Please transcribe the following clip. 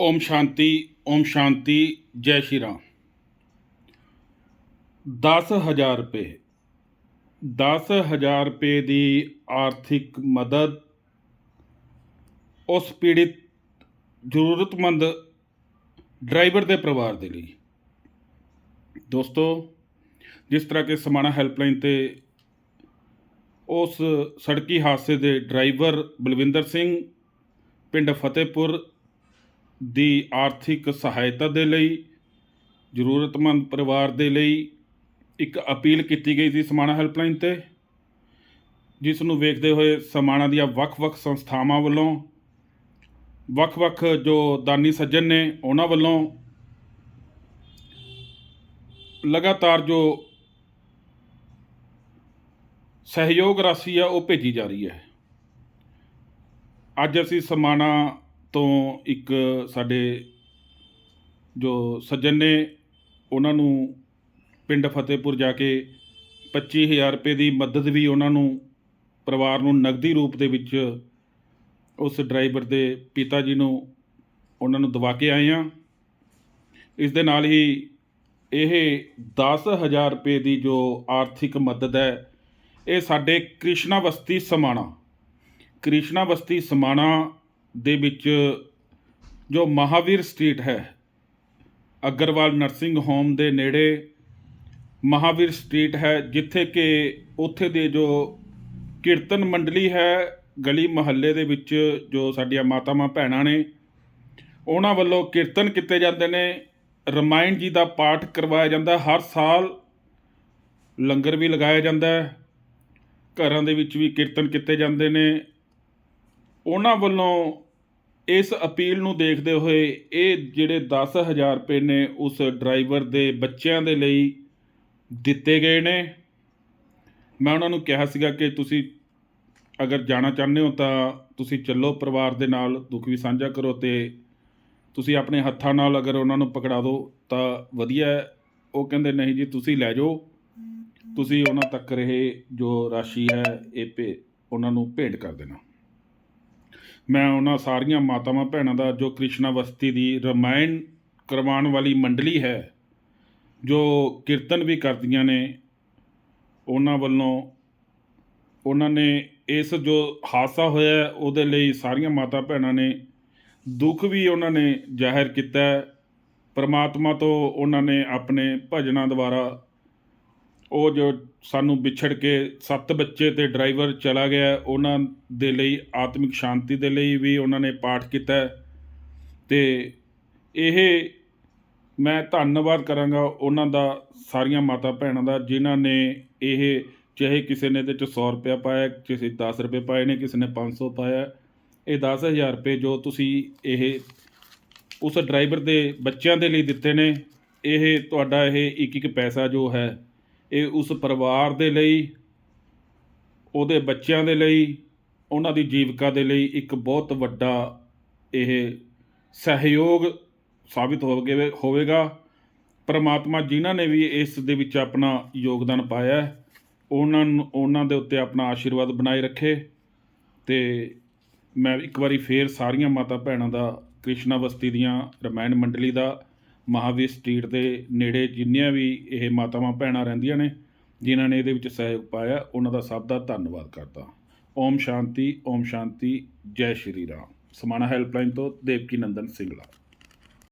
ਓਮ ਸ਼ਾਂਤੀ ਓਮ ਸ਼ਾਂਤੀ, ਜੈ ਸ਼੍ਰੀ ਰਾਮ। 10000 ਰੁਪਏ। 10000 ਰੁਪਏ ਦੀ ਆਰਥਿਕ ਮਦਦ ਉਸ ਪੀੜਿਤ ਜ਼ਰੂਰਤਮੰਦ ਡਰਾਈਵਰ ਦੇ ਪਰਿਵਾਰ ਦੇ ਲਈ। ਦੋਸਤੋ, ਜਿਸ ਤਰ੍ਹਾਂ ਕਿ ਸਮਾਣਾ ਹੈਲਪਲਾਈਨ ਤੇ ਉਸ ਸੜਕੀ ਹਾਦਸੇ ਦੇ ਡਰਾਈਵਰ ਬਲਵਿੰਦਰ ਸਿੰਘ, ਪਿੰਡ ਫਤਿਹਪੁਰ ਦੀ ਆਰਥਿਕ ਸਹਾਇਤਾ ਦੇ ਲਈ, ਜ਼ਰੂਰਤਮੰਦ ਪਰਿਵਾਰ ਦੇ ਲਈ ਇੱਕ ਅਪੀਲ ਕੀਤੀ ਗਈ ਸੀ ਸਮਾਣਾ ਹੈਲਪਲਾਈਨ ਤੇ ਜਿਸ ਨੂੰ ਵੇਖਦੇ ਹੋਏ ਸਮਾਣਾ ਦੀਆਂ ਵੱਖ-ਵੱਖ ਸੰਸਥਾਵਾਂ ਵੱਲੋਂ, ਵੱਖ-ਵੱਖ ਜੋ ਦਾਨੀ ਸੱਜਣ ਨੇ ਉਹਨਾਂ ਵੱਲੋਂ ਲਗਾਤਾਰ ਜੋ ਸਹਿਯੋਗ ਰਾਸ਼ੀ ਆ ਉਹ ਭੇਜੀ ਜਾ ਰਹੀ ਹੈ। ਅੱਜ ਅਸੀਂ ਸਮਾਣਾ ਤੋਂ ਇੱਕ ਸਾਡੇ ਜੋ ਸੱਜਣ ਨੇ, ਉਹਨਾਂ ਨੂੰ ਪਿੰਡ ਫਤਿਹਪੁਰ ਜਾ ਕੇ 25000 ਰੁਪਏ ਦੀ ਮਦਦ ਵੀ ਉਹਨਾਂ ਨੂੰ, ਪਰਿਵਾਰ ਨੂੰ ਨਗਦੀ ਰੂਪ ਦੇ ਵਿੱਚ ਉਸ ਡਰਾਈਵਰ ਦੇ ਪਿਤਾ ਜੀ ਨੂੰ ਉਹਨਾਂ ਨੂੰ ਦਵਾ ਕੇ ਆਏ ਆ ਇਸ ਦੇ ਨਾਲ ਹੀ ਇਹ 10000 ਰੁਪਏ ਦੀ ਜੋ ਆਰਥਿਕ ਮਦਦ ਹੈ, ਇਹ ਸਾਡੇ ਕ੍ਰਿਸ਼ਨਾ ਬਸਤੀ ਸਮਾਣਾ ਕ੍ਰਿਸ਼ਨਾ ਬਸਤੀ ਸਮਾਣਾ ਦੇ ਵਿੱਚ ਜੋ ਮਹਾਵੀਰ ਸਟਰੀਟ ਹੈ, ਅਗਰਵਾਲ ਨਰਸਿੰਗ ਹੋਮ ਦੇ ਨੇੜੇ ਮਹਾਵੀਰ ਸਟਰੀਟ ਹੈ, ਜਿੱਥੇ ਕਿ ਉੱਥੇ ਦੇ ਜੋ ਕੀਰਤਨ ਮੰਡਲੀ ਹੈ, ਗਲੀ ਮਹੱਲੇ ਦੇ ਵਿੱਚ ਜੋ ਸਾਡੀਆਂ ਮਾਤਾਵਾਂ ਭੈਣਾਂ ਨੇ, ਉਹਨਾਂ ਵੱਲੋਂ ਕੀਰਤਨ ਕੀਤੇ ਜਾਂਦੇ ਨੇ। ਰਮਾਇਣ ਜੀ ਦਾ ਪਾਠ ਕਰਵਾਇਆ ਜਾਂਦਾ, ਹਰ ਸਾਲ ਲੰਗਰ ਵੀ ਲਗਾਇਆ ਜਾਂਦਾ ਹੈ। ਘਰਾਂ ਦੇ ਵਿੱਚ ਵੀ ਕੀਰਤਨ ਕੀਤੇ ਜਾਂਦੇ ਨੇ। ਉਹਨਾਂ ਵੱਲੋਂ ਇਸ ਅਪੀਲ ਨੂੰ ਦੇਖਦੇ ਹੋਏ ਇਹ ਜਿਹੜੇ 10000 ਰੁਪਏ ਨੇ ਉਸ ਡਰਾਈਵਰ ਦੇ ਬੱਚਿਆਂ ਦੇ ਲਈ ਦਿੱਤੇ ਗਏ ਨੇ। ਮੈਂ ਉਹਨਾਂ ਨੂੰ ਕਿਹਾ ਸੀਗਾ ਕਿ ਤੁਸੀਂ ਅਗਰ ਜਾਣਾ ਚਾਹੁੰਦੇ ਹੋ ਤਾਂ ਤੁਸੀਂ ਚੱਲੋ ਪਰਿਵਾਰ ਦੇ ਨਾਲ, ਦੁੱਖ ਵੀ ਸਾਂਝਾ ਕਰੋ ਤੇ ਤੁਸੀਂ ਆਪਣੇ ਹੱਥਾਂ ਨਾਲ ਅਗਰ ਉਹਨਾਂ ਨੂੰ ਪਕੜਾ ਦਿਓ ਤਾਂ ਵਧੀਆ ਉਹ ਕਹਿੰਦੇ, ਨਹੀਂ ਜੀ, ਤੁਸੀਂ ਲੈ ਜਾਓ। ਤੁਸੀਂ ਉਹਨਾਂ ਤੱਕ ਰਹੇ ਜੋ ਰਾਸ਼ੀ ਹੈ, ਇਹ ਭੇ, ਉਹਨਾਂ ਨੂੰ ਭੇਟ ਕਰ ਦੇਣਾ। ਮੈਂ ਉਹਨਾਂ ਸਾਰੀਆਂ ਮਾਤਾਵਾਂ ਭੈਣਾਂ ਦਾ ਜੋ ਕ੍ਰਿਸ਼ਨਾ ਬਸਤੀ ਦੀ ਰਮਾਇਣ ਕਰਵਾਉਣ ਵਾਲੀ ਮੰਡਲੀ ਹੈ, ਜੋ ਕੀਰਤਨ ਵੀ ਕਰਦੀਆਂ ਨੇ, ਉਹਨਾਂ ਵੱਲੋਂ ਉਹਨਾਂ ਨੇ ਇਸ ਜੋ ਹਾਦਸਾ ਹੋਇਆ ਉਹਦੇ ਲਈ ਸਾਰੀਆਂ ਮਾਤਾ ਭੈਣਾਂ ਨੇ ਦੁੱਖ ਵੀ ਉਹਨਾਂ ਨੇ ਜ਼ਾਹਿਰ ਕੀਤਾ ਪਰਮਾਤਮਾ ਤੋਂ ਉਹਨਾਂ ਨੇ ਆਪਣੇ ਭਜਨਾਂ ਦੁਆਰਾ ਉਹ ਜੋ ਸਾਨੂੰ ਵਿਛੜ ਕੇ ਸੱਤ ਬੱਚੇ ਤੇ ਡਰਾਈਵਰ ਚਲਾ ਗਿਆ, ਉਹਨਾਂ ਦੇ ਲਈ ਆਤਮਿਕ ਸ਼ਾਂਤੀ ਦੇ ਲਈ ਵੀ ਉਹਨਾਂ ਨੇ ਪਾਠ ਕੀਤਾ। ਹੈ ਤੇ ਇਹ ਮੈਂ ਧੰਨਵਾਦ ਕਰਾਂਗਾ ਉਹਨਾਂ ਦਾ, ਸਾਰੀਆਂ ਮਾਤਾ ਭੈਣਾਂ ਦਾ, ਜਿਨ੍ਹਾਂ ਨੇ ਇਹ ਚਾਹੇ ਕਿਸੇ ਨੇ ਇਹਦੇ ਚ 100 ਰੁਪਇਆ ਪਾਇਆ, ਕਿਸੇ 10 ਰੁਪਏ ਪਾਏ ਨੇ, ਕਿਸੇ ਨੇ 500 ਪਾਇਆ। ਇਹ 10000 ਰੁਪਏ ਜੋ ਤੁਸੀਂ ਇਹ ਉਸ ਡਰਾਈਵਰ ਦੇ ਬੱਚਿਆਂ ਦੇ ਲਈ ਦਿੱਤੇ ਨੇ, ਇਹ ਤੁਹਾਡਾ ਇਹ ਇੱਕ ਇੱਕ ਪੈਸਾ ਜੋ ਹੈ ਇਹ ਉਸ ਪਰਿਵਾਰ ਦੇ ਲਈ, ਉਹਦੇ ਬੱਚਿਆਂ ਦੇ ਲਈ, ਉਹਨਾਂ ਦੀ ਜੀਵਿਕਾ ਦੇ ਲਈ ਇੱਕ ਬਹੁਤ ਵੱਡਾ ਇਹ ਸਹਿਯੋਗ ਸਾਬਿਤ ਹੋਵੇ ਹੋਵੇਗਾ। ਪਰਮਾਤਮਾ ਜਿਨ੍ਹਾਂ ਨੇ ਵੀ ਇਸ ਦੇ ਵਿੱਚ ਆਪਣਾ ਯੋਗਦਾਨ ਪਾਇਆ ਉਹਨਾਂ ਨੂੰ, ਉਹਨਾਂ ਦੇ ਉੱਤੇ ਆਪਣਾ ਆਸ਼ੀਰਵਾਦ ਬਣਾਏ ਰੱਖੇ। ਤੇ ਮੈਂ ਇੱਕ ਵਾਰੀ ਫੇਰ ਸਾਰੀਆਂ ਮਾਤਾ ਭੈਣਾਂ ਦਾ ਕ੍ਰਿਸ਼ਨਾ ਬਸਤੀ ਦੀਆਂ ਰਮਾਇਣ ਮੰਡਲੀ ਦਾ ਮਹਾਵੀਰ ਸਟਰੀਟ ਦੇ ਨੇੜੇ ਜਿੰਨੀਆਂ ਵੀ ਇਹ ਮਾਤਾਵਾਂ ਭੈਣਾਂ ਰਹਿੰਦੀਆਂ ਨੇ, ਜਿਨ੍ਹਾਂ ਨੇ ਇਹਦੇ ਵਿੱਚ ਸਹਿਯੋਗ ਪਾਇਆ, ਉਹਨਾਂ ਦਾ ਸਭ ਦਾ ਧੰਨਵਾਦ ਕਰਦਾ। ਓਮ ਸ਼ਾਂਤੀ ਓਮ ਸ਼ਾਂਤੀ, ਜੈ ਸ਼੍ਰੀ ਰਾਮ। ਸਮਾਣਾ ਹੈਲਪਲਾਈਨ ਤੋਂ ਦੇਵਕੀ ਨੰਦਨ ਸਿੰਗਲਾ।